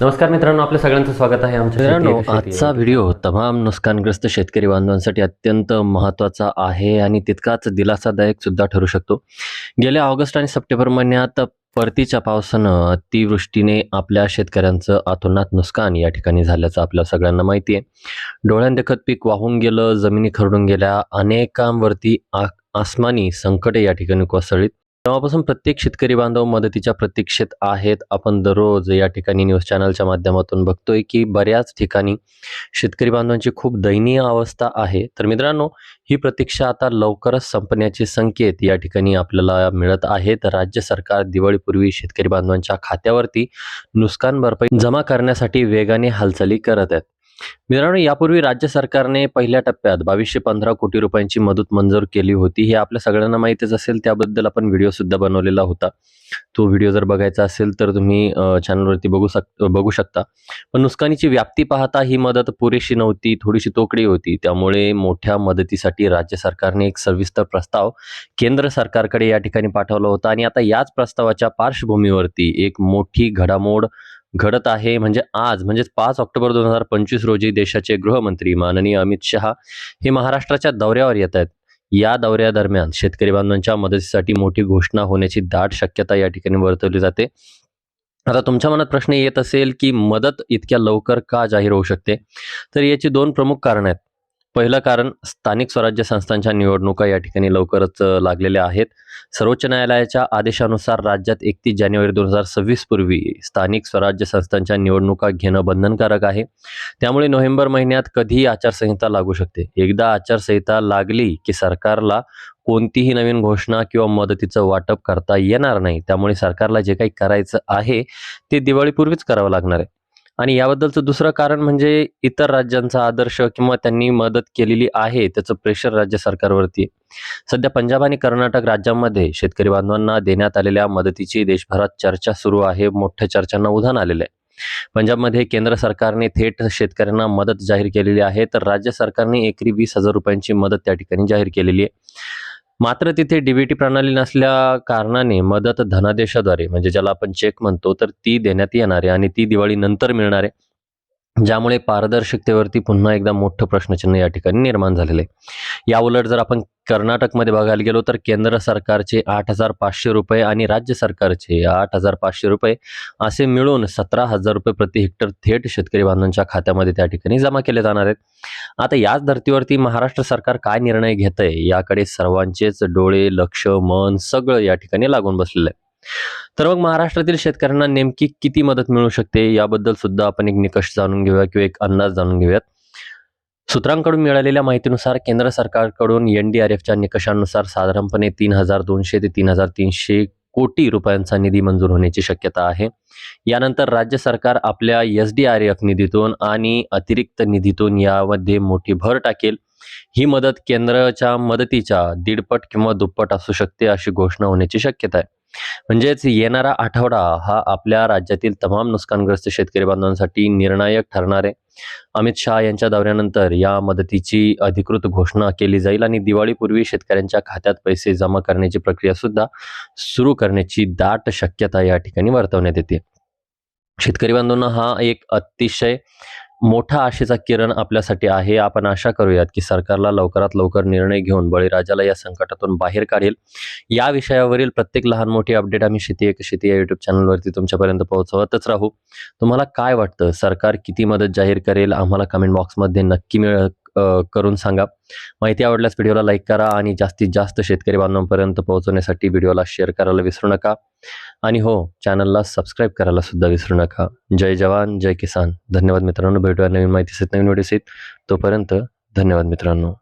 नमस्कार मित्रांनो आपल्या सगळ्यांचं स्वागत आहे आमच्या मित्रांनो आजचा. व्हिडिओ तमाम नुकसानग्रस्त शेतकरी बांधवांसाठी अत्यंत महत्त्वाचा आहे आणि तितकाच दिलासादायक सुद्धा ठरू शकतो गेल्या ऑगस्ट आणि सप्टेंबर महिन्यात परतीच्या पावसानं अतिवृष्टीने आपल्या शेतकऱ्यांचं अतोनात नुकसान या ठिकाणी झाल्याचं आपल्या सगळ्यांना माहिती आहे डोळ्यांदेखत पीक वाहून गेलं जमिनी खरडून गेल्या अनेकांवरती आसमानी संकटे या ठिकाणी कोसळलीत तेव्हापासून प्रत्येक शेतकरी बांधव मदतीच्या प्रतीक्षेत आहेत. आपण दररोज या ठिकाणी न्यूज चॅनलच्या माध्यमातून बघतोय की बऱ्याच ठिकाणी शेतकरी बांधवांची खूप दयनीय अवस्था आहे. तर मित्रांनो ही प्रतीक्षा आता लवकरच संपण्याचे संकेत या ठिकाणी आपल्याला मिळत आहेत. राज्य सरकार दिवाळीपूर्वी शेतकरी बांधवांच्या खात्यावरती नुकसान भरपाई जमा करण्यासाठी वेगाने हालचाली करत आहेत. मित्रांनो यापूर्वी राज्य सरकारने पहिल्या टप्प्यात बावीसशे पंधरा कोटी रुपयांची मदत मंजूर केली होती. हे आपल्या सगळ्यांना माहितीच असेल त्याबद्दल आपण व्हिडिओ सुद्धा बनवलेला होता. तो व्हिडिओ जर बघायचा असेल तर तुम्ही चॅनलवरती बघू शक बघू शकता. पण नुकसानीची व्याप्ती पाहता ही मदत पुरेशी नव्हती थोडीशी तोकडी होती. त्यामुळे मोठ्या मदतीसाठी राज्य सरकारने एक सविस्तर प्रस्ताव केंद्र सरकारकडे या ठिकाणी पाठवला होता. आणि आता याच प्रस्तावाच्या पार्श्वभूमीवरती एक मोठी घडामोड घडत आहे म्हणजे आज म्हणजेच पाच ऑक्टोबर दोन हजार पंचवीस रोजी देशाचे गृहमंत्री माननीय अमित शहा हे महाराष्ट्राच्या दौऱ्यावर येत आहेत. या दौऱ्यादरम्यान शेतकरी बांधवांच्या मदतीसाठी मोठी घोषणा होण्याची दाट शक्यता या ठिकाणी वर्तवली जाते. आता तुमच्या मनात प्रश्न येत असेल की मदत इतक्या लवकर का जाहीर होऊ शकते? तर याची दोन प्रमुख कारणं आहेत. पहिलं कारण स्थानिक स्वराज्य संस्थांच्या निवडणुका या ठिकाणी लवकरच लागलेल्या आहेत. सर्वोच्च न्यायालयाच्या आदेशानुसार राज्यात एकतीस जानेवारी दोन हजार सव्वीस पूर्वी स्थानिक स्वराज्य संस्थांच्या निवडणुका घेणं बंधनकारक आहे. त्यामुळे नोव्हेंबर महिन्यात कधीही आचारसंहिता लागू शकते. एकदा आचारसंहिता लागली की सरकारला कोणतीही नवीन घोषणा किंवा मदतीचं वाटप करता येणार नाही. त्यामुळे सरकारला जे काही करायचं आहे ते दिवाळीपूर्वीच करावं लागणार आहे. आणि याबद्दलचं दुसरं कारण म्हणजे इतर राज्यांचा आदर्श किंवा त्यांनी मदत केलेली आहे त्याचं प्रेशर राज्य सरकारवरती सध्या पंजाब आणि कर्नाटक राज्यांमध्ये शेतकरी बांधवांना देण्यात आलेल्या मदतीची देशभरात चर्चा सुरू आहे मोठ्या चर्चांना उधाण आलेलं आहे. पंजाबमध्ये केंद्र सरकारने थेट शेतकऱ्यांना मदत जाहीर केलेली आहे तर राज्य सरकारने एकरी वीस हजार रुपयांची मदत त्या ठिकाणी जाहीर केलेली आहे. मात्र तिथे डीबीटी प्रणाली नसल्या कारणाने मदत धनादेशाद्वारे म्हणजे ज्याला आपण चेक म्हणतो तर ती देण्यात येणार आहे आणि ती दिवाळी नंतर मिळणार आहे ज्यामुळे पारदर्शकतेवरती पुन्हा एकदा मोठं प्रश्नचिन्ह या ठिकाणी निर्माण झालेलं आहे. या उलट जर आपण कर्नाटकमध्ये बघायला गेलो तर केंद्र सरकारचे आठ हजार पाचशे रुपये आणि राज्य सरकारचे आठ हजार पाचशे रुपये असे मिळून सतरा हजार रुपये प्रति हेक्टर थेट शेतकरी बांधवांच्या खात्यामध्ये त्या ठिकाणी जमा केले जाणार आहेत. आता याच धर्तीवरती महाराष्ट्र सरकार काय निर्णय घेत आहे याकडे सर्वांचेच डोळे लक्ष मन सगळं या ठिकाणी लागून बसलेलं आहे. तर मग महाराष्ट्रातील शेतकऱ्यांना नेमकी किती मदत मिळू शकते? याबद्दल सुद्धा आपण एक निकष जाणून घेऊया किंवा एक अंदाज जाणून घेऊयात. सूत्रांकडून मिळालेल्या माहितीनुसार केंद्र सरकारकडून एन डी आर एफच्या निकषांनुसार साधारणपणे तीन हजार दोनशे ते तीन हजार तीनशे कोटी रुपयांचा निधी मंजूर होण्याची शक्यता आहे. यानंतर राज्य सरकार आपल्या एस डी आर एफ निधीतून आणि अतिरिक्त निधीतून यामध्ये मोठी भर टाकेल. ही मदत केंद्राच्या मदतीच्या दीडपट किंवा दुप्पट असू शकते अशी घोषणा होण्याची शक्यता आहे. म्हणजेच येणारा आठवडा हा आपल्या राज्यातील तमाम नुकसानग्रस्त शेतकरी बांधवांसाठी निर्णायक ठरणार आहे. अमित शहा यांच्या दौऱ्यानंतर या मदतीची अधिकृत घोषणा केली जाईल आणि दिवाळीपूर्वी शेतकऱ्यांच्या खात्यात पैसे जमा करण्याची प्रक्रिया सुद्धा सुरू करण्याची दाट शक्यता या ठिकाणी वर्तवण्यात येते. शेतकरी बांधवांना हा एक अतिशय मोठा आशेचा किरण आपल्यासाठी आहे. आपण आशा करूयात की सरकारला लवकरात लवकर निर्णय घेऊन बळीराजाला या संकटातून बाहेर काढेल. या विषयावरील प्रत्येक लहान मोठी अपडेट आम्ही शेती एक शेती या युट्यूब चॅनलवरती तुमच्यापर्यंत पोहोचवतच राहू. तुम्हाला काय वाटतं? सरकार किती मदत जाहीर करेल? आम्हाला कमेंट बॉक्समध्ये नक्की मिळ करून सांगा. माहिती आवडल्यास व्हिडिओला लाईक करा आणि जास्तीत जास्त शेतकरी बांधवांपर्यंत पोहोचवण्यासाठी व्हिडिओला शेअर करायला विसरू नका. आणि हो चॅनलला सबस्क्राईब करायला सुद्धा विसरू नका. जय जवान जय किसान. धन्यवाद मित्रांनो. भेटूया नवीन माहितीसहित नवीन व्हिडिओ तोपर्यंत धन्यवाद मित्रांनो.